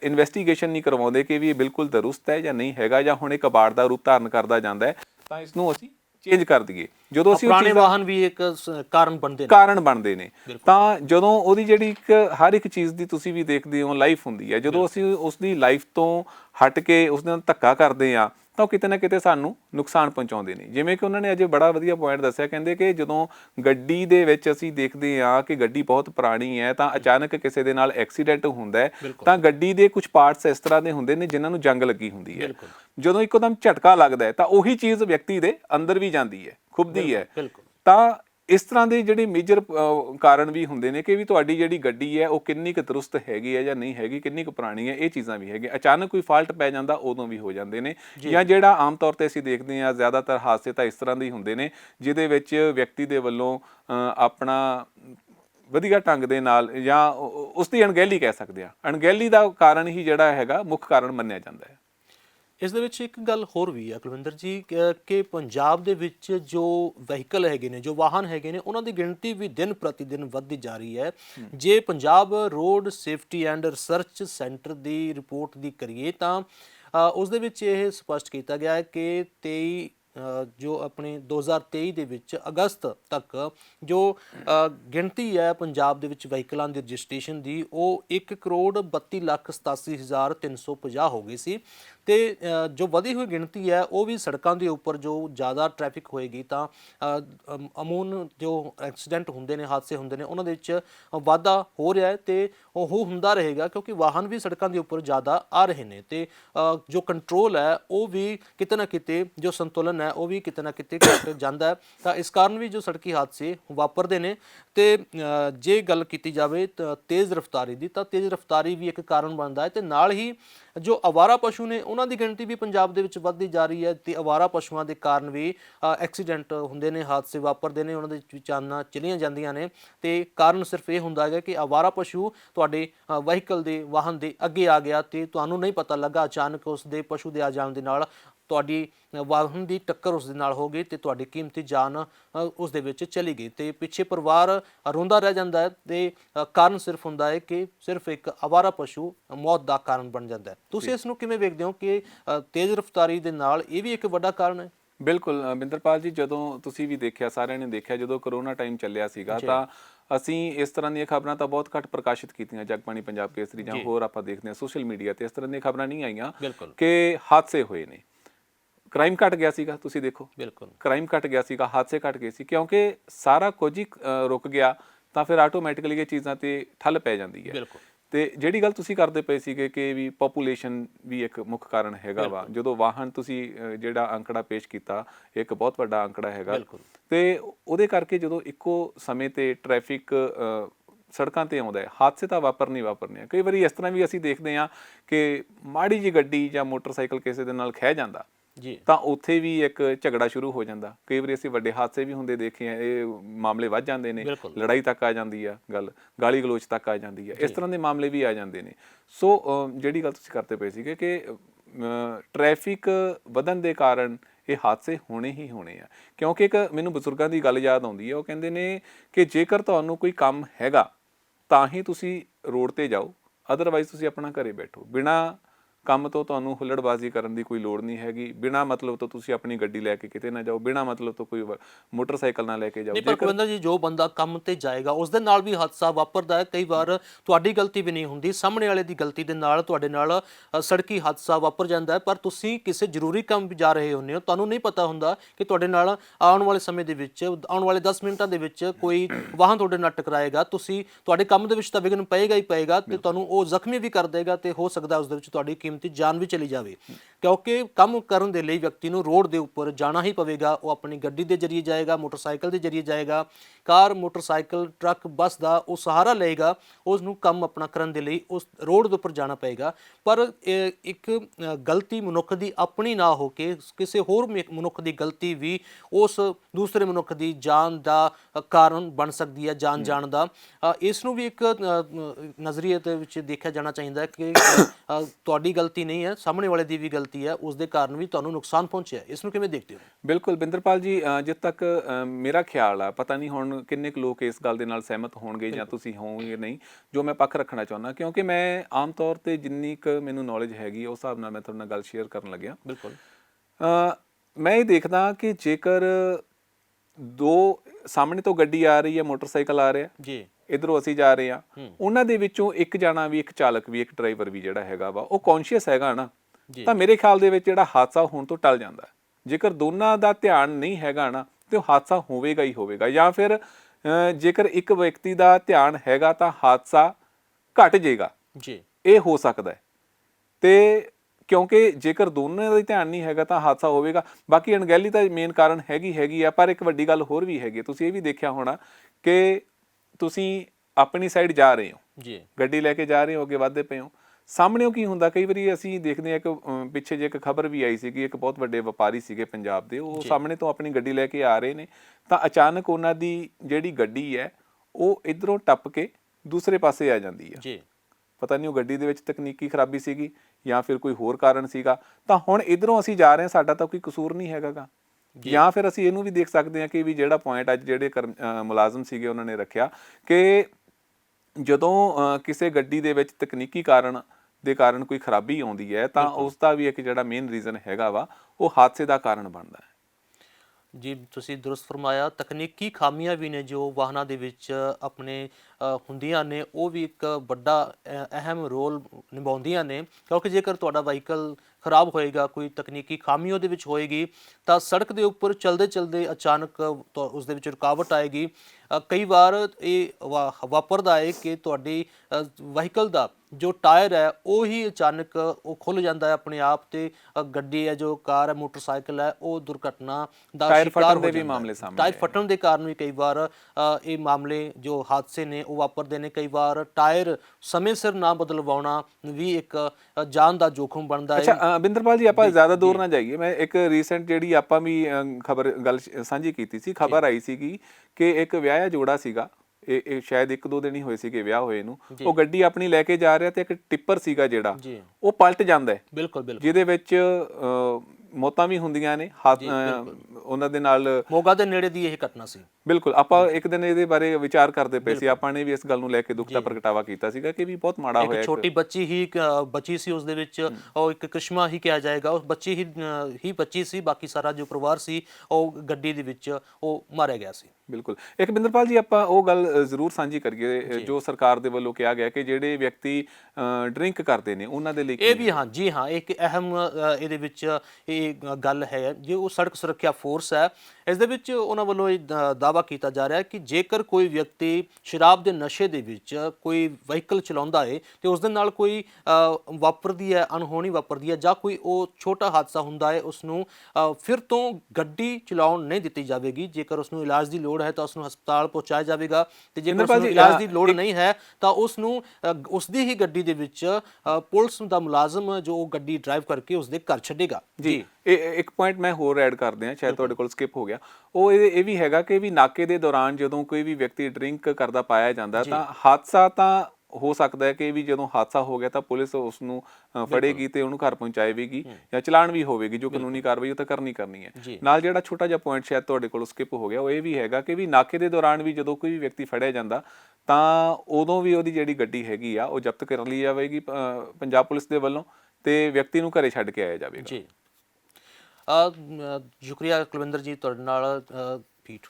ਇਨਵੈਸਟੀਗੇਸ਼ਨ ਨਹੀਂ ਕਰਵਾਉਂਦੇ ਕਿ ਵੀ ਇਹ ਬਿਲਕੁਲ ਦਰੁਸਤ ਹੈ ਜਾਂ ਨਹੀਂ ਹੈਗਾ ਜਾਂ ਹੁਣ ਇਹ ਕਬਾੜ ਦਾ ਰੂਪ ਧਾਰਨ ਕਰਦਾ ਜਾਂਦਾ ਹੈ ਤਾਂ ਇਸ ਨੂੰ ਅਸੀਂ ਚੇਂਜ ਕਰ ਦਈਏ। ਜਦੋਂ ਅਸੀਂ ਪੁਰਾਣੇ ਵਾਹਨ ਵੀ ਇੱਕ ਕਾਰਨ ਬਣਦੇ ਨੇ। ਕਾਰਨ ਬਣਦੇ ਨੇ। ਤਾਂ ਜਦੋਂ ਉਹਦੀ ਜਿਹੜੀ ਇੱਕ ਹਰ ਇੱਕ ਚੀਜ਼ ਦੀ ਤੁਸੀਂ ਵੀ ਦੇਖਦੇ ਹੋ ਲਾਈਫ ਹੁੰਦੀ ਹੈ ਜਦੋਂ ਅਸੀਂ ਉਸ ਦੀ ਲਾਈਫ ਤੋਂ ਹਟ ਕੇ ਉਸ ਨਾਲ ਧੱਕਾ ਕਰਦੇ ਆ ਤਾਂ ਉਹ ਕਿਤੇ ਨਾ ਕਿਤੇ ਸਾਨੂੰ ਨੁਕਸਾਨ ਪਹੁੰਚਾਉਂਦੇ ਨੇ। ਜਿਵੇਂ ਕਿ ਉਹਨਾਂ ਨੇ ਅਜੇ ਬੜਾ ਵਧੀਆ ਪੁਆਇੰਟ ਦੱਸਿਆ ਕਹਿੰਦੇ ਕਿ ਜਦੋਂ ਗੱਡੀ ਦੇ ਵਿੱਚ ਅਸੀਂ ਦੇਖਦੇ ਆ ਕਿ ਗੱਡੀ ਬਹੁਤ ਪੁਰਾਣੀ ਹੈ ਤਾਂ ਅਚਾਨਕ ਕਿਸੇ ਦੇ ਨਾਲ ਐਕਸੀਡੈਂਟ ਹੁੰਦਾ ਹੈ ਤਾਂ ਗੱਡੀ ਦੇ ਕੁਝ ਪਾਰਟਸ ਇਸ ਤਰ੍ਹਾਂ ਦੇ ਹੁੰਦੇ ਨੇ ਜਿਨ੍ਹਾਂ ਨੂੰ ਜੰਗ ਲੱਗੀ ਹੁੰਦੀ ਹੈ। ਜਦੋਂ ਇੱਕਦਮ ਝਟਕਾ ਲੱਗਦਾ ਹੈ ਤਾਂ ਉਹੀ ਚੀਜ਼ ਵਿਅਕਤੀ ਦੇ ਅੰਦਰ ਵੀ ਜਾਂਦੀ ਹੈ ਖੁੱਬਦੀ ਹੈ। ਤਾਂ ਇਸ ਤਰ੍ਹਾਂ ਦੇ ਜਿਹੜੇ ਮੇਜਰ ਕਾਰਨ ਵੀ ਹੁੰਦੇ ਨੇ ਕਿ ਵੀ ਤੁਹਾਡੀ ਜਿਹੜੀ ਗੱਡੀ ਹੈ ਉਹ ਕਿੰਨੀ ਕੁ ਦਰੁਸਤ ਹੈਗੀ ਹੈ ਜਾਂ ਨਹੀਂ ਹੈਗੀ ਕਿੰਨੀ ਕੁ ਪੁਰਾਣੀ ਹੈ ਇਹ ਚੀਜ਼ਾਂ ਵੀ ਹੈਗੀਆਂ। ਅਚਾਨਕ ਕੋਈ ਫਾਲਟ ਪੈ ਜਾਂਦਾ ਉਦੋਂ ਵੀ ਹੋ ਜਾਂਦੇ ਨੇ। ਜਾਂ। ਜਿਹੜਾ ਆਮ ਤੌਰ ਤੇ ਅਸੀਂ ਦੇਖਦੇ ਹਾਂ ਜ਼ਿਆਦਾਤਰ ਹਾਦਸੇ ਤਾਂ ਇਸ ਤਰ੍ਹਾਂ ਦੇ ਹੀ ਹੁੰਦੇ ਨੇ ਜਿਹਦੇ ਵਿੱਚ ਵਿਅਕਤੀ ਦੇ ਵੱਲੋਂ ਆਪਣਾ ਵਧੀਆ ਢੰਗ ਦੇ ਨਾਲ ਜਾਂ ਉਸ ਦੀ ਅਣਗਹਿਲੀ ਕਹਿ ਸਕਦੇ ਆ ਅਣਗਹਿਲੀ ਦਾ ਕਾਰਨ ਹੀ ਜਿਹੜਾ ਹੈਗਾ ਮੁੱਖ ਕਾਰਨ ਮੰਨਿਆ ਜਾਂਦਾ ਹੈ। ਇਸ ਦੇ ਵਿੱਚ ਇੱਕ ਗੱਲ ਹੋਰ ਵੀ ਹੈ ਕੁਲਵਿੰਦਰ ਜੀ ਕਿ- ਪੰਜਾਬ ਦੇ ਵਿੱਚ ਜੋ ਵਹੀਕਲ ਹੈਗੇ ਨੇ ਜੋ ਵਾਹਨ ਹੈਗੇ ਨੇ ਉਹਨਾਂ ਦੀ ਗਿਣਤੀ ਵੀ ਦਿਨ ਪ੍ਰਤੀ ਦਿਨ ਵੱਧਦੀ ਜਾ ਰਹੀ ਹੈ। ਜੇ Punjab road safety and research centre the report ਦੀ ਕਰੀਏ ਤਾਂ ਉਸ ਦੇ ਵਿੱਚ ਇਹ ਸਪਸ਼ਟ ਕੀਤਾ ਗਿਆ ਹੈ ਕਿ 23 ਅ, ਜੋ ਆਪਣੇ 2023 ਦੇ ਵਿੱਚ ਅਗਸਤ ਤੱਕ ਜੋ ਗਿਣਤੀ ਹੈ ਪੰਜਾਬ ਦੇ ਵਿੱਚ ਵਹੀਕਲਾਂ ਦੀ ਰਜਿਸਟ੍ਰੇਸ਼ਨ ਦੀ ਉਹ 1 ਕਰੋੜ 32 ਲੱਖ 87 ਹਜ਼ਾਰ 350 ਹੋ ਗਈ ਸੀ। ਤੇ ਜੋ ਵਧੀ ਹੋਈ ਗਿਣਤੀ ਹੈ, ਉਹ ਵੀ ਸੜਕਾਂ ਦੇ ਉੱਪਰ ਜੋ ਜ਼ਿਆਦਾ ਟ੍ਰੈਫਿਕ ਹੋਏਗੀ ਤਾਂ ਅਮੂਨ ਜੋ ਐਕਸੀਡੈਂਟ ਹੁੰਦੇ ਨੇ, ਹਾਦਸੇ ਹੁੰਦੇ ਨੇ, ਉਹਨਾਂ ਦੇ ਵਿੱਚ ਵਾਧਾ ਹੋ ਰਿਹਾ ਹੈ ਤੇ ਉਹ ਹੁੰਦਾ ਰਹੇਗਾ ਕਿਉਂਕਿ ਵਾਹਨ ਵੀ ਸੜਕਾਂ ਦੇ ਉੱਪਰ ਜ਼ਿਆਦਾ ਆ ਰਹੇ ਨੇ ਤੇ ਜੋ ਕੰਟਰੋਲ ਹੈ, ਉਹ ਵੀ ਕਿਤੇ ਨਾ ਕਿਤੇ ਜੋ ਸੰਤੁਲਨ ਹੈ, ਉਹ ਵੀ ਕਿਤੇ ਨਾ ਕਿਤੇ ਘਟ ਜਾਂਦਾ ਹੈ। ਤਾਂ ਇਸ ਕਾਰਨ ਵੀ ਜੋ ਸੜਕੀ ਹਾਦਸੇ ਵਾਪਰਦੇ ਨੇ ਤੇ ਜੇ ਗੱਲ ਕੀਤੀ ਜਾਵੇ ਤਾਂ ਤੇਜ਼ ਰਫ਼ਤਾਰੀ ਦੀ, ਤਾਂ ਤੇਜ਼ ਰਫ਼ਤਾਰੀ ਵੀ ਇੱਕ ਕਾਰਨ ਬਣਦਾ ਹੈ ਤੇ ਨਾਲ ਹੀ ਜੋ ਅਵਾਰਾ ਪਸ਼ੂ ਨੇ ਉਹਨਾਂ ਦੀ ਗਿਣਤੀ ਵੀ ਪੰਜਾਬ ਦੇ ਵਿੱਚ ਵੱਧਦੀ ਜਾ ਰਹੀ ਹੈ ਤੇ ਅਵਾਰਾ ਪਸ਼ੂਆਂ ਦੇ ਕਾਰਨ ਵੀ ਐਕਸੀਡੈਂਟ ਹੁੰਦੇ ਨੇ, ਹਾਦਸੇ ਵਾਪਰਦੇ ਨੇ, ਉਹਨਾਂ ਦੇ ਵਿੱਚ ਜਾਨਾਂ ਚਲੀਆਂ ਜਾਂਦੀਆਂ ਨੇ ਤੇ ਕਾਰਨ ਸਿਰਫ ਇਹ ਹੁੰਦਾ ਹੈ ਕਿ ਅਵਾਰਾ ਪਸ਼ੂ ਤੁਹਾਡੇ ਵਹੀਕਲ ਦੇ ਵਾਹਨ ਦੇ ਅੱਗੇ ਆ ਗਿਆ ਤੇ ਤੁਹਾਨੂੰ ਨਹੀਂ ਪਤਾ ਲੱਗਾ ਅਚਾਨਕ ਉਸ ਦੇ ਪਸ਼ੂ ਦੇ ਆ ਜਾਣ ਦੇ ਨਾਲ ਤੁਹਾਡੀ ਵਾਹਨ ਦੀ ਟੱਕਰ ਉਸ ਦੇ ਨਾਲ ਹੋ ਗਈ ਤੇ ਤੁਹਾਡੀ ਕੀਮਤੀ ਜਾਨ ਉਸ ਦੇ ਵਿੱਚ ਚਲੀ ਗਈ ਤੇ ਪਿੱਛੇ ਪਰਿਵਾਰ ਰੋਂਦਾ ਰਹਿ ਜਾਂਦਾ ਹੈ ਤੇ ਕਾਰਨ ਸਿਰਫ ਹੁੰਦਾ ਹੈ ਕਿ ਸਿਰਫ ਇੱਕ ਅਵਾਰਾ ਪਸ਼ੂ ਮੌਤ ਦਾ ਕਾਰਨ ਬਣ ਜਾਂਦਾ ਹੈ। ਤੁਸੀਂ ਇਸ ਨੂੰ ਕਿਵੇਂ ਵੇਖਦੇ ਹੋ ਕਿ ਤੇਜ਼ ਰਫ਼ਤਾਰੀ ਦੇ ਨਾਲ ਇਹ ਵੀ ਇੱਕ ਵੱਡਾ ਕਾਰਨ ਹੈ? ਬਿਲਕੁਲ ਬਿੰਦਰਪਾਲ ਜੀ ਜਦੋਂ ਤੁਸੀਂ ਵੀ ਦੇਖਿਆ ਸਾਰਿਆਂ ਨੇ ਦੇਖਿਆ ਜਦੋਂ ਕਰੋਨਾ ਟਾਈਮ ਚੱਲਿਆ ਸੀਗਾ ਤਾਂ ਅਸੀਂ ਇਸ ਤਰ੍ਹਾਂ ਦੀਆਂ ਖਬਰਾਂ ਤਾਂ ਬਹੁਤ ਘੱਟ ਪ੍ਰਕਾਸ਼ਿਤ ਕੀਤੀਆਂ ਜਗਬਾਣੀ ਪੰਜਾਬ ਕੇਸਰੀ ਜਾਂ ਹੋਰ ਆਪਾਂ ਦੇਖਦੇ ਹਾਂ ਸੋਸ਼ਲ ਮੀਡੀਆ ਤੇ ਇਸ ਤਰ੍ਹਾਂ ਦੀਆਂ ਖਬਰਾਂ ਨਹੀਂ ਆਈਆਂ ਕਿ ਹਾਦਸੇ ਹੋਏ ਨੇ। ਕ੍ਰਾਈਮ ਘਟ ਗਿਆ ਸੀਗਾ ਤੁਸੀਂ ਦੇਖੋ। ਬਿਲਕੁਲ। ਕ੍ਰਾਈਮ ਘਟ ਗਿਆ ਸੀਗਾ ਹਾਦਸੇ ਘਟ ਗਏ ਸੀ ਕਿਉਂਕਿ ਸਾਰਾ ਕੁਝ ਹੀ ਅ, ਰੁਕ ਗਿਆ ਤਾਂ ਫਿਰ ਆਟੋਮੈਟਿਕਲੀ ਇਹ ਚੀਜ਼ਾਂ ਤੇ ਠੱਲ ਪੈ ਜਾਂਦੀ ਹੈ। ਬਿਲਕੁਲ। ਤੇ ਜਿਹੜੀ ਗੱਲ ਤੁਸੀਂ ਕਰਦੇ ਪਏ ਸੀਗੇ ਕਿ ਵੀ ਪੋਪੂਲੇਸ਼ਨ ਵੀ ਇੱਕ ਮੁੱਖ ਕਾਰਨ ਹੈਗਾ ਵਾ ਜਦੋਂ ਵਾਹਨ ਤੁਸੀਂ ਅ, ਜਿਹੜਾ ਅੰਕੜਾ ਪੇਸ਼ ਕੀਤਾ ਇੱਕ ਬਹੁਤ ਵੱਡਾ ਅੰਕੜਾ ਹੈਗਾ। ਬਿਲਕੁਲ। ਤੇ ਉਹਦੇ ਕਰਕੇ ਜਦੋਂ ਇੱਕੋ ਸਮੇਂ ਤੇ ਟ੍ਰੈਫਿਕ ਸੜਕਾਂ ਤੇ ਆਉਂਦਾ ਹੈ ਹਾਦਸੇ ਤਾਂ ਵਾਪਰਨੇ ਵਾਪਰਨੇ ਆ। ਕਈ ਵਾਰੀ ਇਸ ਤਰ੍ਹਾਂ ਵੀ ਅਸੀਂ ਦੇਖਦੇ ਹਾਂ ਕਿ ਮਾੜੀ ਜੀ ਗੱਡੀ ਜਾਂ ਮੋਟਰਸਾਈਕਲ ਕਿਸੇ ਦੇ ਨਾਲ ਖਹਿ ਜਾਂਦਾ ਜੀ। ਤਾਂ ਉੱਥੇ ਵੀ ਇੱਕ ਝਗੜਾ ਸ਼ੁਰੂ ਹੋ ਜਾਂਦਾ। ਕਈ ਵਾਰੀ ਅਸੀਂ ਵੱਡੇ ਹਾਦਸੇ ਵੀ ਹੁੰਦੇ ਦੇਖੇ ਆ ਇਹ ਮਾਮਲੇ ਵੱਧ ਜਾਂਦੇ ਨੇ। ਲੜਾਈ ਤੱਕ ਆ ਜਾਂਦੀ ਆ ਗੱਲ ਗਾਲੀ ਗਲੋਚ ਤੱਕ ਆ ਜਾਂਦੀ ਆ। ਇਸ ਤਰ੍ਹਾਂ ਦੇ ਮਾਮਲੇ ਵੀ ਆ ਜਾਂਦੇ ਨੇ। ਸੋ ਜਿਹੜੀ ਗੱਲ ਤੁਸੀਂ ਕਰਦੇ ਪਏ ਸੀਗੇ ਕਿ ਟ੍ਰੈਫਿਕ ਵਧਣ ਦੇ ਕਾਰਨ ਇਹ ਹਾਦਸੇ ਹੋਣੇ ਹੀ ਹੋਣੇ ਆ। ਕਿਉਂਕਿ ਇੱਕ ਮੈਨੂੰ ਬਜ਼ੁਰਗਾਂ ਦੀ ਗੱਲ ਯਾਦ ਆਉਂਦੀ ਹੈ ਉਹ ਕਹਿੰਦੇ ਨੇ ਕਿ ਜੇਕਰ ਤੁਹਾਨੂੰ ਕੋਈ ਕੰਮ ਹੈਗਾ ਤਾਂ ਹੀ ਤੁਸੀਂ ਰੋਡ ਤੇ ਜਾਓ ਅਦਰਵਾਈਜ਼ ਤੁਸੀਂ ਆਪਣਾ ਘਰੇ ਬੈਠੋ। ਬਿਨਾ ਕੰਮ ਤੋਂ ਤੁਹਾਨੂੰ ਹੁੱਲੜਬਾਜ਼ੀ ਕਰਨ ਦੀ ਕੋਈ ਲੋੜ ਨਹੀਂ ਹੈਗੀ। ਬਿਨਾ ਮਤਲਬ ਤੋਂ ਤੁਸੀਂ ਆਪਣੀ ਗੱਡੀ ਲੈ ਕੇ ਕਿਤੇ ਨਾ ਜਾਓ ਬਿਨਾ ਮਤਲਬ ਤੋਂ ਕੋਈ ਮੋਟਰਸਾਈਕਲ ਨਾ ਲੈ ਕੇ ਜਾਓ। ਨਹੀਂ ਪਰ ਕੁਲਵਿੰਦਰ ਜੀ ਜੋ ਬੰਦਾ ਕੰਮ ਤੇ ਜਾਏਗਾ ਉਸ ਦੇ ਨਾਲ ਵੀ ਹਾਦਸਾ ਵਾਪਰਦਾ ਹੈ। ਕਈ ਵਾਰ ਤੁਹਾਡੀ ਗਲਤੀ ਵੀ ਨਹੀਂ ਹੁੰਦੀ ਸਾਹਮਣੇ ਵਾਲੇ ਦੀ ਗਲਤੀ ਦੇ ਨਾਲ ਤੁਹਾਡੇ ਨਾਲ ਸੜਕੀ ਹਾਦਸਾ ਵਾਪਰ ਜਾਂਦਾ ਹੈ। ਪਰ ਤੁਸੀਂ ਕਿਸੇ ਜ਼ਰੂਰੀ ਕੰਮ ਵੀ ਜਾ ਰਹੇ ਹੁੰਦੇ ਹੋ ਤੁਹਾਨੂੰ ਨਹੀਂ ਪਤਾ ਹੁੰਦਾ ਕਿ ਤੁਹਾਡੇ ਨਾਲ ਆਉਣ ਵਾਲੇ ਸਮੇਂ ਦੇ ਵਿੱਚ ਆਉਣ ਵਾਲੇ 10 ਮਿੰਟਾਂ ਦੇ ਵਿੱਚ ਕੋਈ ਵਾਹਨ ਤੁਹਾਡੇ ਨਾਲ ਟਕਰਾਏਗਾ। ਤੁਸੀਂ ਤੁਹਾਡੇ ਕੰਮ ਦੇ ਵਿੱਚ ਤਾਂ ਵਿਘਨ ਪਏਗਾ ਹੀ ਪਏਗਾ ਤੇ ਤੁਹਾਨੂੰ ਉਹ ਜ਼ਖਮੀ ਵੀ ਕਰ ਦੇਗਾ ਤੇ ਹੋ ਸਕਦਾ ਉਸ ਦੇ ਵਿੱਚ ਤੁਹਾਡੀ ਕੀਮਤੀ ਜਾਨ ਵੀ ਚਲੀ ਜਾਵੇ। ਕਿਉਂਕਿ ਕੰਮ ਕਰਨ ਦੇ ਲਈ ਵਿਅਕਤੀ ਨੂੰ ਰੋਡ ਦੇ ਉੱਪਰ ਜਾਣਾ ਹੀ ਪਵੇਗਾ। ਉਹ ਆਪਣੀ ਗੱਡੀ ਦੇ ਜ਼ਰੀਏ ਜਾਏਗਾ ਮੋਟਰਸਾਈਕਲ ਦੇ ਜ਼ਰੀਏ ਜਾਏਗਾ ਕਾਰ ਮੋਟਰਸਾਈਕਲ ਟਰੱਕ ਬੱਸ ਦਾ ਉਹ ਸਹਾਰਾ ਲਏਗਾ। ਉਸ ਨੂੰ ਕੰਮ ਆਪਣਾ ਕਰਨ ਦੇ ਲਈ ਉਸ ਰੋਡ ਦੇ ਉੱਪਰ ਜਾਣਾ ਪਏਗਾ। ਪਰ ਇੱਕ ਗਲਤੀ ਮਨੁੱਖ ਦੀ ਆਪਣੀ ਨਾ ਹੋ ਕੇ ਕਿਸੇ ਹੋਰ ਮਨੁੱਖ ਦੀ ਗਲਤੀ ਵੀ ਉਸ ਦੂਸਰੇ ਮਨੁੱਖ ਦੀ ਜਾਨ ਦਾ ਕਾਰਨ ਬਣ ਸਕਦੀ ਹੈ ਜਾਨ ਜਾਣ ਦਾ। ਇਸ ਨੂੰ ਵੀ ਇੱਕ ਨਜ਼ਰੀਏ ਦੇ ਵਿੱਚ ਦੇਖਿਆ ਜਾਣਾ ਚਾਹੀਦਾ ਹੈ ਕਿ ਤੁਹਾਡੀ ਗਲਤੀ ਨਹੀਂ ਹੈ ਸਾਹਮਣੇ ਵਾਲੇ ਦੀ ਵੀ ਗਲਤੀ ਹੈ ਉਸ ਦੇ ਕਾਰਨ ਵੀ ਤੁਹਾਨੂੰ ਨੁਕਸਾਨ ਪਹੁੰਚਿਆ। ਇਸ ਨੂੰ ਕਿਵੇਂ ਦੇਖਦੇ ਹੋ? ਬਿਲਕੁਲ ਬਿੰਦਰਪਾਲ ਜੀ ਜਿੱਥੇ ਤੱਕ ਮੇਰਾ ਖਿਆਲ ਆ ਪਤਾ ਨਹੀਂ ਹੁਣ ਕਿੰਨੇ ਕੁ ਲੋਕ ਇਸ ਗੱਲ ਦੇ ਨਾਲ ਸਹਿਮਤ ਹੋਣਗੇ ਜਾਂ ਤੁਸੀਂ ਹੋਵੋਗੇ ਨਹੀਂ ਜੋ ਮੈਂ ਪੱਖ ਰੱਖਣਾ ਚਾਹੁੰਦਾ ਕਿਉਂਕਿ ਮੈਂ ਆਮ ਤੌਰ ਤੇ ਜਿੰਨੀ ਕੁ ਮੈਨੂੰ ਨੌਲੇਜ ਹੈਗੀ ਉਸ ਹਿਸਾਬ ਨਾਲ ਮੈਂ ਤੁਹਾਡੇ ਨਾਲ ਗੱਲ ਸ਼ੇਅਰ ਕਰਨ ਲੱਗਿਆ। ਬਿਲਕੁਲ। ਮੈਂ ਇਹ ਦੇਖਦਾ ਕਿ ਜੇਕਰ ਦੋ ਸਾਹਮਣੇ ਤੋਂ ਗੱਡੀ ਆ ਰਹੀ ਹੈ ਮੋਟਰਸਾਈਕਲ ਆ ਰਿਹਾ ਜੀ। ਇਧਰੋਂ ਅਸੀਂ ਜਾ ਰਹੇ ਆ ਉਹਨਾਂ ਦੇ ਵਿੱਚੋਂ ਇੱਕ ਜਾਣਾ ਵੀ ਇੱਕ ਚਾਲਕ ਵੀ ਇੱਕ ਡਰਾਈਵਰ ਵੀ ਜਿਹੜਾ ਹੈਗਾ ਵਾ ਉਹ ਕੌਨਸ਼ੀਅਸ ਹੈਗਾ ਨਾ। ਤਾਂ ਮੇਰੇ ਖਿਆਲ ਦੇ ਵਿੱਚ ਜਿਹੜਾ ਹਾਦਸਾ ਹੋਣ ਤੋਂ ਟਲ ਜਾਂਦਾ। ਜੇਕਰ ਦੋਨਾਂ ਦਾ ਧਿਆਨ ਨਹੀਂ ਹੈਗਾ ਨਾ ਤੇ ਉਹ ਹਾਦਸਾ ਹੋਵੇਗਾ ਹੀ ਹੋਵੇਗਾ। ਜਾਂ ਫਿਰ ਜੇਕਰ ਇੱਕ ਵਿਅਕਤੀ ਦਾ ਧਿਆਨ ਹੈਗਾ ਤਾਂ ਹਾਦਸਾ ਘਟ ਜਾਏਗਾ। ਜੀ। ਇਹ ਹੋ ਸਕਦਾ ਹੈ। ਤੇ ਕਿਉਂਕਿ ਜੇਕਰ ਦੋਨਾਂ ਦਾ ਧਿਆਨ ਨਹੀਂ ਹੈਗਾ ਤਾਂ ਹਾਦਸਾ ਹੋਵੇਗਾ। ਬਾਕੀ ਅਣਗਹਿਲੀ ਤਾਂ ਮੇਨ ਕਾਰਨ ਹੈਗੀ ਹੈਗੀ ਆ ਪਰ ਇੱਕ ਵੱਡੀ ਗੱਲ ਹੋਰ ਵੀ ਹੈਗੀ। ਤੁਸੀਂ ਇਹ ਵੀ ਦੇਖਿਆ ਹੋਣਾ ਕਿ ਤੁਸੀਂ ਆਪਣੀ ਸਾਈਡ ਜਾ ਰਹੇ ਹੋ। ਜੀ। ਗੱਡੀ ਲੈ ਕੇ ਜਾ ਰਹੇ ਹੋ ਅੱਗੇ ਵਧਦੇ ਪਏ ਹੋ। ਸਾਹਮਣੇੋਂ ਕੀ ਹੁੰਦਾ? ਕਈ ਵਾਰੀ ਅਸੀਂ ਦੇਖਦੇ ਹਾਂ ਕਿ ਅਮ, ਪਿੱਛੇ ਜੇ ਇੱਕ ਖਬਰ ਵੀ ਆਈ ਸੀਗੀ ਇੱਕ ਬਹੁਤ ਵੱਡੇ ਵਪਾਰੀ ਸੀਗੇ ਪੰਜਾਬ ਦੇ ਉਹ ਸਾਹਮਣੇ ਤੋਂ ਆਪਣੀ ਗੱਡੀ ਲੈ ਕੇ ਆ ਰਹੇ ਨੇ। ਤਾਂ ਅਚਾਨਕ ਉਹਨਾਂ ਦੀ ਜਿਹੜੀ ਗੱਡੀ ਹੈ ਉਹ ਇਧਰੋਂ ਟੱਪ ਕੇ ਦੂਸਰੇ ਪਾਸੇ ਆ ਜਾਂਦੀ ਹੈ। ਜੀ। ਪਤਾ ਨਹੀਂ ਉਹ ਗੱਡੀ ਦੇ ਵਿੱਚ ਤਕਨੀਕੀ ਖਰਾਬੀ ਸੀਗੀ ਜਾਂ ਫਿਰ ਕੋਈ ਹੋਰ ਕਾਰਨ ਸੀਗਾ। ਤਾਂ ਹੁਣ ਇਧਰੋਂ ਅਸੀਂ ਜਾ ਰਹੇ ਹਾਂ ਸਾਡਾ ਤਾਂ ਕੋਈ ਕਸੂਰ ਨਹੀਂ ਹੈਗਾਗਾ। ਜਾਂ। ਫਿਰ ਅਸੀਂ ਇਹਨੂੰ ਵੀ ਦੇਖ ਸਕਦੇ ਹਾਂ ਕਿ ਵੀ ਜਿਹੜਾ ਪੁਆਇੰਟ ਅੱਜ ਜਿਹੜੇ ਮੁਲਾਜ਼ਮ ਸੀਗੇ ਉਹਨਾਂ ਨੇ ਰੱਖਿਆ ਕਿ ਜਦੋਂ ਕਿਸੇ ਗੱਡੀ ਦੇ ਵਿੱਚ ਤਕਨੀਕੀ ਕਾਰਨ ਦੇ ਕਾਰਨ ਕੋਈ ਖਰਾਬੀ ਆਉਂਦੀ ਹੈ ਤਾਂ ਉਸ ਦਾ ਵੀ ਇੱਕ ਜਿਹੜਾ ਮੇਨ ਰੀਜ਼ਨ ਹੈਗਾ ਵਾ ਉਹ ਹਾਦਸੇ ਦਾ ਕਾਰਨ ਬਣਦਾ ਹੈ। ਜੀ ਤੁਸੀਂ ਦਰੁਸਤ ਫਰਮਾਇਆ ਤਕਨੀਕੀ ਖਾਮੀਆਂ ਵੀ ਨੇ ਜੋ ਵਾਹਨਾਂ ਦੇ ਵਿੱਚ ਆਪਣੇ ਹੁੰਦੀਆਂ ਨੇ ਉਹ ਵੀ ਇੱਕ ਵੱਡਾ ਅਹਿਮ ਰੋਲ ਨਿਭਾਉਂਦੀਆਂ ਨੇ। ਕਿਉਂਕਿ ਜੇਕਰ ਤੁਹਾਡਾ ਵਾਹੀਕਲ ਖਰਾਬ ਹੋਏਗਾ, ਕੋਈ ਤਕਨੀਕੀ ਖਾਮੀ ਉਹਦੇ ਵਿੱਚ ਹੋਏਗੀ, ਤਾਂ ਸੜਕ ਦੇ ਉੱਪਰ ਚਲਦੇ ਚਲਦੇ ਅਚਾਨਕ ਤੋਂ ਉਸ ਦੇ ਵਿੱਚ ਰੁਕਾਵਟ ਆਏਗੀ। ਕਈ ਵਾਰ ਇਹ ਵਾ- ਵਾਪਰਦਾ ਹੈ ਕਿ ਤੁਹਾਡੀ ਵਹੀਕਲ ਦਾ ਜੋ ਟਾਇਰ ਹੈ ਉਹ ਹੀ ਅਚਾਨਕ ਉਹ ਖੁੱਲ ਜਾਂਦਾ ਹੈ ਆਪਣੇ ਆਪ ਤੇ ਗੱਡੀ ਹੈ ਜੋ ਕਾਰ ਹੈ ਮੋਟਰਸਾਈਕਲ ਹੈ ਉਹ ਦੁਰਘਟਨਾ ਦਾ ਸ਼ਿਕਾਰ ਹੋ ਜਾਂਦਾ ਹੈ। ਮਾਮਲੇ ਸਾਹਮਣੇ ਟਾਇਰ ਫਟਣ ਦੇ ਕਾਰਨ ਵੀ ਕਈ ਵਾਰ ਇਹ ਮਾਮਲੇ ਜੋ ਹਾਦਸੇ ਨੇ ਉਹ ਵਾਪਰਦੇ ਨੇ। ਕਈ ਵਾਰ ਟਾਇਰ ਸਮੇਂ ਸਿਰ ਨਾ ਬਦਲਵਾਉਣਾ ਵੀ ਇੱਕ ਜਾਨ ਦਾ ਜੋਖਮ ਬਣਦਾ ਹੈ। ਅੱਛਾ ਬਿੰਦਰਪਾਲ ਜੀ ਆਪਾਂ ਜ਼ਿਆਦਾ ਦੂਰ ਨਾ ਜਾਈਏ। ਮੈਂ ਇੱਕ ਰੀਸੈਂਟ ਜਿਹੜੀ ਆਪਾਂ ਵੀ ਖਬਰ ਗੱਲ ਸ਼- ਸਾਂਝੀ ਕੀਤੀ ਸੀ ਖਬਰ ਆਈ ਸੀਗੀ ਕਿ ਇੱਕ ਵਿਆਹਿਆ ਜੋੜਾ ਸੀਗਾ। ਇਹ ਇਹ ਸ਼ਾਇਦ ਇੱਕ ਦੋ ਦਿਨ ਹੀ ਹੋਏ ਸੀਗੇ ਵਿਆਹ ਹੋਏ ਨੂੰ। ਉਹ ਗੱਡੀ ਆਪਣੀ ਲੈ ਕੇ ਜਾ ਰਿਹਾ ਤੇ ਇੱਕ ਟਿੱਪਰ ਸੀਗਾ ਜਿਹੜਾ। ਉਹ ਪਲਟ ਜਾਂਦਾ ਹੈ। ਬਿਲਕੁਲ ਬਿਲਕੁਲ। ਜਿਹਦੇ ਵਿੱਚ ਮੌਤਾਂ ਵੀ ਹੁੰਦੀਆਂ ਨੇ ਉਹਨਾਂ ਦੇ ਨਾਲ ਮੋਗਾ ਦੇ ਨੇੜੇ ਦੀ ਇਹ ਘਟਨਾ ਸੀ। ਬਿਲਕੁਲ ਆਪਾਂ ਇੱਕ ਦਿਨ ਇਹਦੇ ਬਾਰੇ ਵਿਚਾਰ ਕਰਦੇ ਪਏ ਸੀ। ਆਪਾਂ ਨੇ ਵੀ ਇਸ ਗੱਲ ਨੂੰ ਲੈ ਕੇ ਦੁੱਖ ਦਾ ਪ੍ਰਗਟਾਵਾ ਕੀਤਾ ਸੀਗਾ ਕਿ ਵੀ ਬਹੁਤ ਮਾੜਾ ਹੋਇਆ ਇੱਕ। ਛੋਟੀ ਬੱਚੀ ਹੀ ਬਚੀ ਸੀ ਉਸ ਦੇ ਵਿੱਚ ਉਹ ਇੱਕ ਕ੍ਰਿਸ਼ਮਾ ਹੀ ਕਿਹਾ ਜਾਏਗਾ। ਉਸ ਬੱਚੀ ਹੀ ਹੀ ਬੱਚੀ ਸੀ ਬਾਕੀ ਸਾਰਾ ਜੋ ਪਰਿਵਾਰ ਸੀ ਉਹ ਗੱਡੀ ਦੇ ਵਿੱਚ ਉਹ ਮਾਰਿਆ ਗਿਆ ਸੀ। ਬਿਲਕੁਲ। ਇੱਕ ਬਿੰਦਰਪਾਲ ਜੀ ਆਪਾਂ ਉਹ ਗੱਲ ਜ਼ਰੂਰ ਸਾਂਝੀ ਕਰੀਏ ਜੋ। ਸਰਕਾਰ ਦੇ ਵੱਲੋਂ ਕਿਹਾ ਗਿਆ ਕਿ ਜਿਹੜੇ ਵਿਅਕਤੀ ਡਰਿੰਕ ਕਰਦੇ ਨੇ ਉਹਨਾਂ ਦੇ ਲਈ ਇਹ ਵੀ ਹਾਂ? ਜੀ ਹਾਂ ਇੱਕ ਅਹਿਮ ਇਹਦੇ ਵਿੱਚ ਇਹ ਗੱਲ ਹੈ ਜੇ ਉਹ ਸੜਕ ਸੁਰੱਖਿਆ ਫੋਰਸ ਹੈ ਇਸ ਦੇ ਵਿੱਚ ਉਹਨਾਂ ਵੱਲੋਂ ਇਹ ਦ- ਦਾਅਵਾ ਕੀਤਾ ਜਾ ਰਿਹਾ ਹੈ ਕਿ ਜੇਕਰ ਕੋਈ ਵਿਅਕਤੀ ਸ਼ਰਾਬ ਦੇ ਨਸ਼ੇ ਦੇ ਵਿੱਚ ਕੋਈ ਵਹੀਕਲ ਚਲਾਉਂਦਾ ਹੈ ਤੇ ਉਸ ਦੇ ਨਾਲ ਕੋਈ ਵਾਪਰਦੀ ਹੈ ਅਣਹੋਣੀ ਵਾਪਰਦੀ ਹੈ ਜਾਂ ਕੋਈ ਉਹ ਛੋਟਾ ਹਾਦਸਾ ਹੁੰਦਾ ਹੈ ਉਸ ਨੂੰ ਫਿਰ ਤੋਂ ਗੱਡੀ ਚਲਾਉਣ ਨਹੀਂ ਦਿੱਤੀ ਜਾਵੇਗੀ। ਜੇਕਰ ਉਸ ਨੂੰ ਇਲਾਜ ਦੀ ਲੋੜ ਹੈ ਤਾਂ ਉਸ ਨੂੰ ਹਸਪਤਾਲ ਪਹੁੰਚਾਇਆ ਜਾਵੇਗਾ ਤੇ ਜੇਕਰ ਉਸ ਨੂੰ ਇਲਾਜ ਦੀ ਲੋੜ ਨਹੀਂ ਹੈ ਤਾਂ ਉਸ ਨੂੰ ਉਸ ਦੀ ਹੀ ਗੱਡੀ ਦੇ ਵਿੱਚ ਪੁਲਿਸ ਦਾ ਮੁਲਾਜ਼ਮ ਜੋ ਉਹ ਗੱਡੀ ਡਰਾਈਵ ਕਰਕੇ ਉਸ ਦੇ ਘਰ ਛੱਡੇਗਾ। ਜੀ। ਇਹ ਇੱਕ ਪੁਆਇੰਟ ਮੈਂ ਹੋਰ ਐਡ ਕਰ ਦਿਆਂ ਸ਼ਾਇਦ ਤੁਹਾਡੇ ਕੋਲ ਸਕਿਪ ਹੋ ਗਿਆ। ਉਹ ਇਹ ਇਹ ਵੀ ਹੈਗਾ ਕਿ ਵੀ ਨਾਕੇ ਦੇ ਦੌਰਾਨ ਜਦੋਂ ਕੋਈ ਵੀ ਵਿਅਕਤੀ ਡਰਿੰਕ ਕਰਦਾ ਪਾਇਆ ਜਾਂਦਾ ਤਾਂ ਹਾਦਸਾ ਤਾਂ ਹੋ ਸਕਦਾ ਹੈ ਕਿ ਵੀ ਜਦੋਂ ਹਾਦਸਾ ਹੋ ਗਿਆ ਤਾਂ ਪੁਲਿਸ ਉਸ ਨੂੰ ਫੜੇਗੀ ਤੇ ਉਹਨੂੰ ਘਰ ਪਹੁੰਚਾਏਗੀ ਜਾਂ ਚਲਾਨ ਵੀ ਹੋਵੇਗੀ ਜੋ ਕਾਨੂੰਨੀ ਕਾਰਵਾਈ ਉਹ ਤਾਂ ਕਰਨੀ ਕਰਨੀ ਹੈ। ਨਾਲ ਜਿਹੜਾ ਛੋਟਾ ਜਿਹਾ ਪੁਆਇੰਟ ਸ਼ਾਇਦ ਤੁਹਾਡੇ ਕੋਲ ਸਕਿਪ ਹੋ ਗਿਆ ਉਹ ਇਹ ਵੀ ਹੈਗਾ ਕਿ ਵੀ ਨਾਕੇ ਦੇ ਦੌਰਾਨ ਵੀ ਜਦੋਂ ਕੋਈ ਵੀ ਵਿਅਕਤੀ ਫੜਿਆ ਜਾਂਦਾ ਤਾਂ ਉਦੋਂ ਵੀ ਉਹਦੀ ਜਿਹੜੀ ਗੱਡੀ ਹੈਗੀ ਆ ਉਹ ਜ਼ਬਤ ਕਰ ਲਈ ਜਾਵੇਗੀ ਪੰਜਾਬ ਪੁਲਿਸ ਦੇ ਵੱਲੋਂ ਤੇ ਵਿਅਕਤੀ ਨੂੰ ਘਰੇ ਛੱਡ ਕੇ ਆਇਆ ਜਾਵੇਗਾ। ਜੀ। ਸ਼ੁਕਰੀਆ ਕੁਲਵਿੰਦਰ ਜੀ ਤੁਹਾਡੇ ਨਾਲ ਅ, ਪੀਠ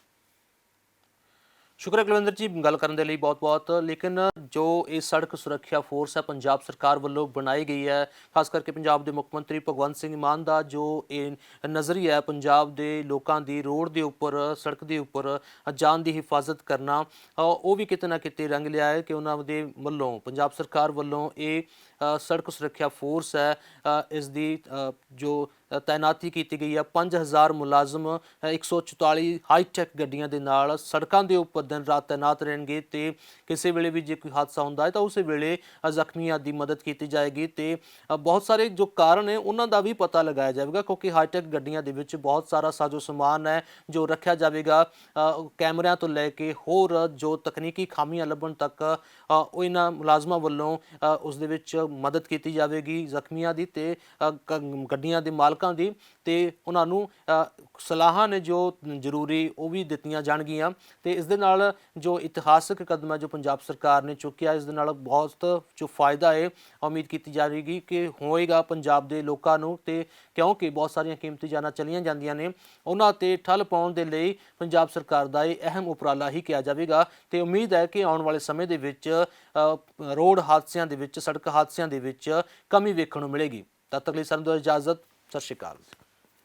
ਸ਼ੁਕਰੀਆ ਕੁਲਵਿੰਦਰ ਜੀ ਗੱਲ ਕਰਨ ਦੇ ਲਈ ਬਹੁਤ-ਬਹੁਤ। ਲੇਕਿਨ ਜੋ ਇਹ ਸੜਕ ਸੁਰੱਖਿਆ ਫੋਰਸ ਹੈ ਪੰਜਾਬ ਸਰਕਾਰ ਵੱਲੋਂ ਬਣਾਈ ਗਈ ਹੈ ਖਾਸ ਕਰਕੇ ਪੰਜਾਬ ਦੇ ਮੁੱਖ ਮੰਤਰੀ ਭਗਵੰਤ ਸਿੰਘ ਮਾਨ ਦਾ ਜੋ ਇਹ ਨਜ਼ਰੀਆ ਹੈ ਪੰਜਾਬ ਦੇ ਲੋਕਾਂ ਦੀ ਰੋਡ ਦੇ ਉੱਪਰ ਸੜਕ ਦੇ ਉੱਪਰ ਜਾਨ ਦੀ ਹਿਫਾਜ਼ਤ ਕਰਨਾ ਉਹ ਵੀ ਕਿਤੇ ਨਾ ਕਿਤੇ ਰੰਗ ਲਿਆ ਹੈ ਕਿ ਉਹਨਾਂ ਦੇ ਵੱਲੋਂ ਪੰਜਾਬ ਸਰਕਾਰ ਵੱਲੋਂ ਇਹ ਸੜਕ ਸੁਰੱਖਿਆ ਫੋਰਸ ਹੈ ਇਸ ਦੀ ਜੋ ਤਾਇਨਾਤੀ ਕੀਤੀ ਗਈ ਹੈ। 5000 ਮੁਲਾਜ਼ਮ ਅ, 144 ਹਾਈਟੈਕ ਗੱਡੀਆਂ ਦੇ ਨਾਲ ਸੜਕਾਂ ਦੇ ਉੱਪਰ ਦਿਨ ਰਾਤ ਤਾਇਨਾਤ ਰਹਿਣਗੇ ਤੇ ਕਿਸੇ ਵੇਲੇ ਵੀ ਜੇ ਕੋਈ ਹਾਦਸਾ ਹੁੰਦਾ ਹੈ ਤਾਂ ਉਸੇ ਵੇਲੇ ਜ਼ਖਮੀਆਂ ਦੀ ਮਦਦ ਕੀਤੀ ਜਾਏਗੀ ਤੇ ਬਹੁਤ ਸਾਰੇ ਜੋ ਕਾਰਨ ਹੈ ਉਹਨਾਂ ਦਾ ਵੀ ਪਤਾ ਲਗਾਇਆ ਜਾਵੇਗਾ ਕਿਉਂਕਿ ਹਾਈਟੈਕ ਗੱਡੀਆਂ ਦੇ ਵਿੱਚ ਬਹੁਤ ਸਾਰਾ ਸਾਜ਼ੋ ਸਮਾਨ ਹੈ ਜੋ ਰੱਖਿਆ ਜਾਵੇਗਾ। ਕੈਮਰਿਆਂ ਤੋਂ ਲੈ ਕੇ ਹੋਰ ਜੋ ਤਕਨੀਕੀ ਖਾਮੀਆਂ ਲੱਭਣ ਤੱਕ ਉਹ ਇਹਨਾਂ ਮੁਲਾਜ਼ਮਾਂ ਵੱਲੋਂ ਅ, ਉਸ ਦੇ ਵਿੱਚ ਮਦਦ ਕੀਤੀ ਜਾਵੇਗੀ ਜ਼ਖਮੀਆਂ ਦੀ ਤੇ ਗੱਡੀਆਂ ਦੇ ਮਾਲਕਾਂ ਦੀ ਤੇ ਉਹਨਾਂ ਨੂੰ ਸਲਾਹਾਂ ਨੇ ਜੋ ਜ਼ਰੂਰੀ ਉਹ ਵੀ ਦਿੱਤੀਆਂ ਜਾਣਗੀਆਂ ਤੇ ਇਸ ਦੇ ਨਾਲ ਜੋ ਇਤਿਹਾਸਕ ਕਦਮ ਹੈ ਜੋ ਪੰਜਾਬ ਸਰਕਾਰ ਨੇ ਚੁੱਕਿਆ, ਇਸ ਦੇ ਨਾਲ ਬਹੁਤ ਜੋ ਫਾਇਦਾ ਹੈ, ਉਮੀਦ ਕੀਤੀ ਜਾ ਰਹੀ ਕਿ ਹੋਏਗਾ ਪੰਜਾਬ ਦੇ ਲੋਕਾਂ ਨੂੰ ਤੇ ਕਿਉਂਕਿ ਬਹੁਤ ਸਾਰੀਆਂ ਕੀਮਤੀ ਜਾਨਾਂ ਚਲੀਆਂ ਜਾਂਦੀਆਂ ਨੇ, ਉਹਨਾਂ ਤੇ ਠੱਲ ਪਾਉਣ ਦੇ ਲਈ ਪੰਜਾਬ ਸਰਕਾਰ ਦਾ ਇਹ ਅਹਿਮ ਉਪਰਾਲਾ ਹੀ ਕਿਹਾ ਜਾਵੇਗਾ ਤੇ ਉਮੀਦ ਹੈ ਕਿ ਆਉਣ ਵਾਲੇ ਸਮੇਂ ਦੇ ਵਿੱਚ ਰੋਡ ਹਾਦਸਿਆਂ ਦੇ ਵਿੱਚ, ਸੜਕ ਹਾਦਸਿਆਂ ਦੇ ਵਿੱਚ ਕਮੀ ਵੇਖਣ ਨੂੰ ਮਿਲੇਗੀ। ਤਦ ਤੱਕ ਲਈ ਸਾਨੂੰ ਦਿਓ ਇਜਾਜ਼ਤ। ਸਤਿ ਸ਼੍ਰੀ ਅਕਾਲ।